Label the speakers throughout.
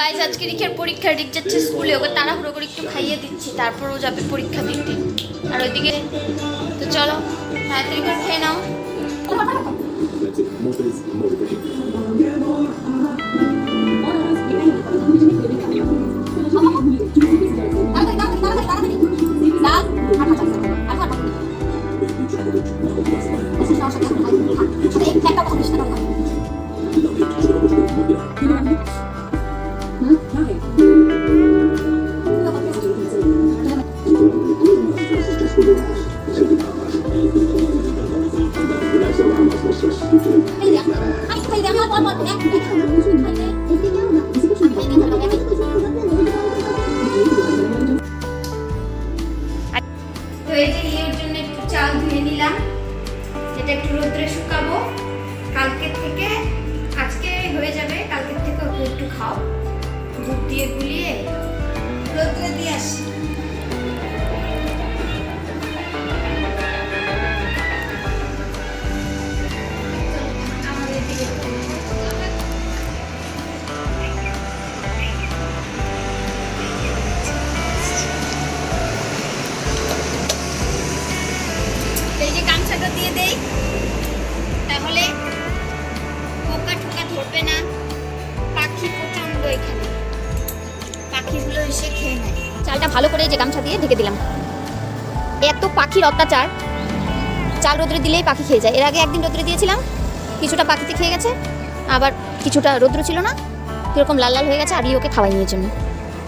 Speaker 1: Guys আজকে রিখের পরীক্ষা রিক যাচ্ছে স্কুলে, ওকে তাড়াহুড়ো করে একটু খাইয়ে দিচ্ছি তারপর ও যাবে পরীক্ষা দিতে। আর ওইদিকে, তো চলো, তাড়াতাড়ি করে খেয়ে নাও। চালটা ভালো করে যে গামছা দিয়ে ঢেকে দিলাম। এত পাখির অত্যাচার। চাল রোদ্রে দিলেই পাখি খেয়ে যায়। এর আগে একদিন রোদ্রে দিয়েছিলাম, কিছুটা পাখিতে খেয়ে গেছে, আবার কিছুটা রৌদ্র ছিল না, কীরকম লাল লাল হয়ে গেছে আর ওকে খাওয়াই নিয়ে জন্য।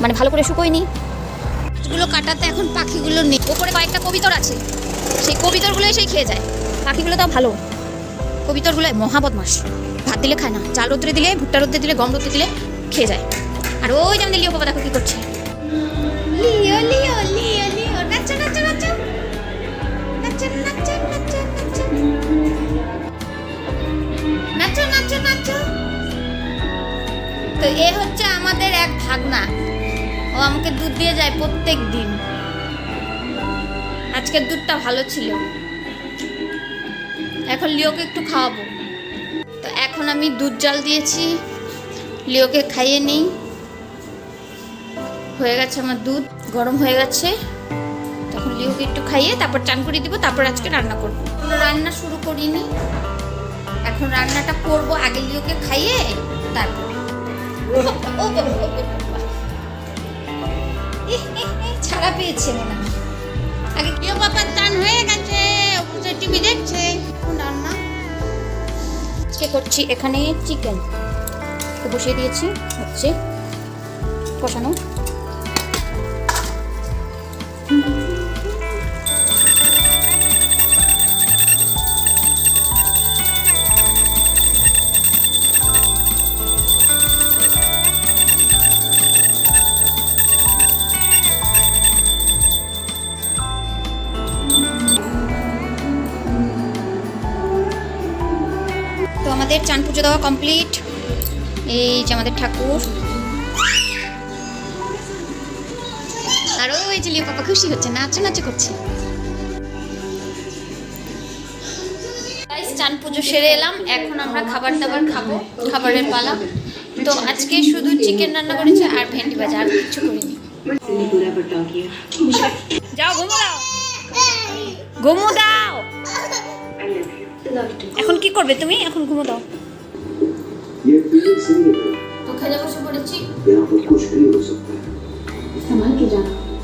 Speaker 1: মানে ভালো করে শুকোয়নি। গাছগুলো কাটাতে এখন পাখিগুলো নেই। ওপরে কয়েকটা কবিতর আছে। সেই কবিতরগুলো সেই খেয়ে যায়। পাখিগুলো তাও ভালো। কবিতরগুলো মহা বদমাস ভাত দিলে খায় না। চাল রোদ্রে দিলে, ভুট্টা রোদ্রে দিলে, গম রোদ্রে দিলে খেয়ে যায়। আর ওই যেমন লিও বাবা দেখো কী করছে। Leo Leo Leo Leo. নাচো নাচো নাচো। নাচো নাচো নাচো নাচো। নাচো নাচো নাচো। তো এ হচ্ছে আমাদের এক ভাগনা। ও আমাকে দুধ দিয়ে যায় প্রত্যেক দিন। আজকের দুধটা ভালো ছিল। এখন লিওকে একটু খাওয়াবো। তো এখন আমি দুধ জাল দিয়েছি। লিওকে খাইয়ে নিই। হয়ে গেছে আমার দুধ গরম হয়ে গেছে তখন লিওকে একটু খাইয়ে তারপর চান করে দিব তারপর আজকে রান্না করব রান্না শুরু করিনি এখন রান্নাটা করব আগে লিওকে খাইয়ে তারপর ছাড়া পেয়েছে মনে আগে
Speaker 2: কেউ বাবার চান হয়ে গেছে টিভি দেখছে রান্না
Speaker 1: আজকে করছি এখানে চিকেন বসিয়ে দিয়েছি হচ্ছে কষানো আমাদের চান পুজো দেওয়া কমপ্লিট এই যে আমাদের ঠাকুর। সেলিয়া পাপা খুশি হচ্ছে নাচো নাচো করছে চান পুজো সেরে এলাম। এখন আমরা খাবার দাবার খাব। খাবারের পালা। তো আজকে শুধু চিকেন রান্না করেছি আর ভেন্ডি ভাজা আর কিছু করিনি। যাও ঘুমো দাও। ঘুমো দাও। এখন কি করবে তুমি? এখন ঘুমো দাও। তো খেলে বসে পড়েছি।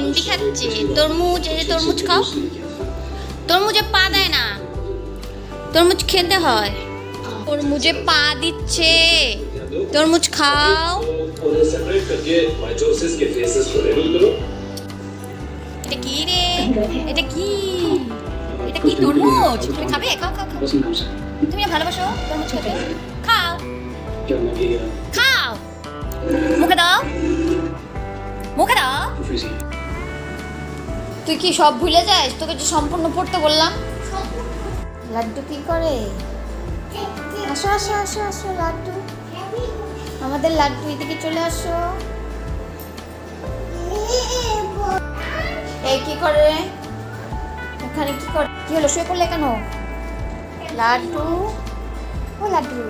Speaker 1: ভেন্ডি খাচ্ছে। তরমুজ, এই তরমুজ খাও। তরমুজে পা দেয় না। তরমুজ খেতে হয়। তরমুজে পা দিচ্ছে। তরমুজ খাও। এটা কি রে? এটা কি? এটা কি তরমুজ? তুমি খাবে? খাও খাও খাও। তুমি ভালোবাসো তরমুজ খাবে খাও।
Speaker 3: খাও। মুখে
Speaker 1: দাও। মুখে দাও।
Speaker 4: তুই কি সব ভুলে যাস? তোকে যে সম্পূর্ণ পড়তে বললাম। লাড্ডু কি করে? আসো আসো আসো আসো লাড্ডু। আমাদের লাড্ডু এদিকে চলে আসো। এই কি করে? ওখানে কি করে? কি হলো শুয়ে পড়লে কেন? লাড্ডু। ও লাড্ডু।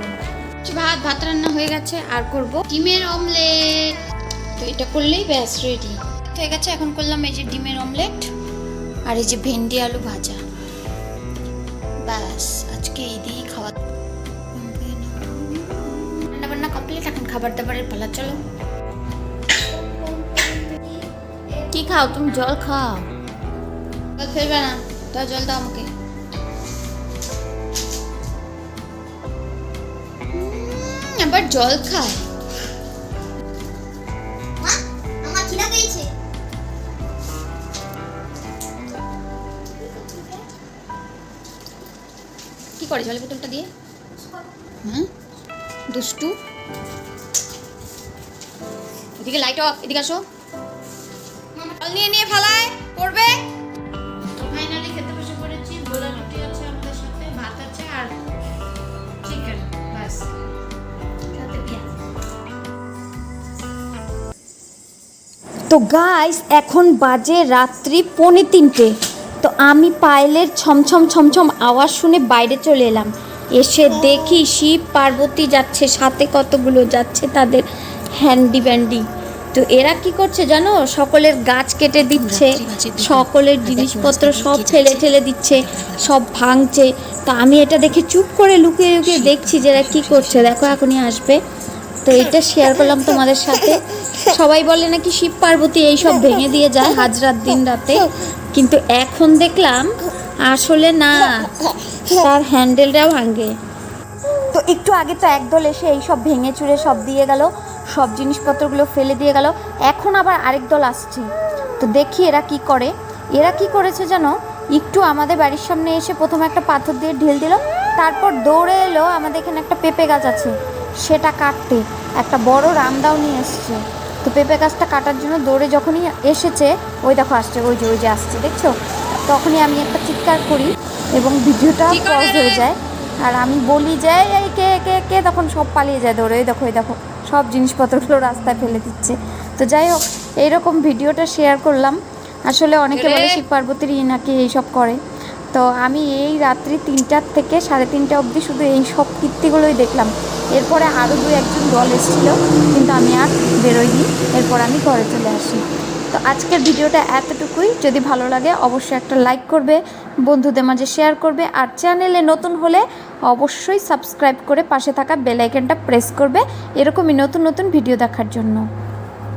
Speaker 4: ভাত ভাত রান্না হয়ে গেছে আর করব। ডিমের অমলেট। তো এটা করলেই ব্যাস রেডি হয়ে গেছে, এখন করলাম এই যে ডিমের অমলেট আর এই যে ভেন্ডি আলু ভাজা। ব্যাস, আজকে এই দিয়েই খাওয়া। রান্না বান্না কমপ্লিট এখন খাবার দাবারের পালা, চলো। কি খাও তুমি? জল খাও। জল ফেলবে না। দাও, জল দাও আমাকে। আবার জল খায় করে জলের বোতলটা দিয়ে। হুম? দুষ্টু। এদিকে লাইট অফ এদিকে আসো। জল নিয়ে নিয়ে ফেলায় পড়বে।
Speaker 5: তো ফাইনালি খেতে বসে পড়েছি গোলা রুটি আছে আমাদের সাথে ভাত আছে আর চিকেন বাস
Speaker 1: তো গাইস এখন বাজে রাত্রি পৌনে তিনটে। তো আমি পায়েলের ছমছম ছমছম আওয়াজ শুনে বাইরে চলে এলাম। এসে দেখি শিব পার্বতী যাচ্ছে সাথে কতগুলো যাচ্ছে তাদের হ্যান্ডি ব্যান্ডি তো এরা কি করছে জানো? সকলের গাছ কেটে দিচ্ছে সকলের জিনিসপত্র সব ফেলে ঠেলে দিচ্ছে সব ভাঙছে। তা আমি এটা দেখে চুপ করে লুকিয়ে লুকিয়ে দেখছি যে এরা কী করছে। দেখো এখনই আসবে। তো এটা শেয়ার করলাম তোমাদের সাথে। সবাই বলে নাকি শিব পার্বতী এইসব ভেঙে দিয়ে যায় হাজরাত দিন রাতে। কিন্তু এখন দেখলাম আসলে না, তার হ্যান্ডেলটাও ভাঙে। তো একটু আগে তো একদল এসে এই সব ভেঙে চুরে সব দিয়ে গেল, সব জিনিসপত্রগুলো ফেলে দিয়ে গেল, এখন আবার আরেক দল আসছে। তো দেখি এরা কি করে। এরা কি করেছে জানো? একটু আমাদের বাড়ির সামনে এসে প্রথমে একটা পাথর দিয়ে ঢেল দিল, তারপর দৌড়ে এলো আমাদের এখানে একটা পেঁপে গাছ আছে, সেটা কাটতে। একটা বড় রামদাও নিয়ে এসছে। তো পেঁপে গাছটা কাটার জন্য দৌড়ে যখনই এসেছে ওই দেখো আসছে ওই যে ওই যে আসছে দেখছ? তখনই আমি একটা চিৎকার করি এবং ভিডিওটা পজ হয়ে যায়। আর আমি বলি যে এই কে কে কে? তখন সব পালিয়ে যায় দৌড়ে। ওই দেখো ওই দেখো সব জিনিসপত্রগুলো রাস্তায় ফেলে দিচ্ছে। তো যাই হোক এইরকম ভিডিওটা শেয়ার করলাম। আসলে অনেকে বলে শিব পার্বতীর ই নাকি এইসব করে। তো আমি এই রাত্রি তিনটার থেকে সাড়ে তিনটা অবধি শুধু এই সব কীর্তিগুলোই দেখলাম। এরপরে আরও দু একজন দল এসেছিল, কিন্তু আমি আর বেরোইনি। এরপর আমি ঘরে চলে আসি। তো আজকের ভিডিওটা এতটুকুই। যদি ভালো লাগে, অবশ্যই একটা লাইক করবে, বন্ধুদের মাঝে শেয়ার করবে, আর চ্যানেলে নতুন হলে অবশ্যই সাবস্ক্রাইব করে পাশে থাকা বেল আইকনটা প্রেস করবে। এরকমই নতুন নতুন ভিডিও দেখার জন্য।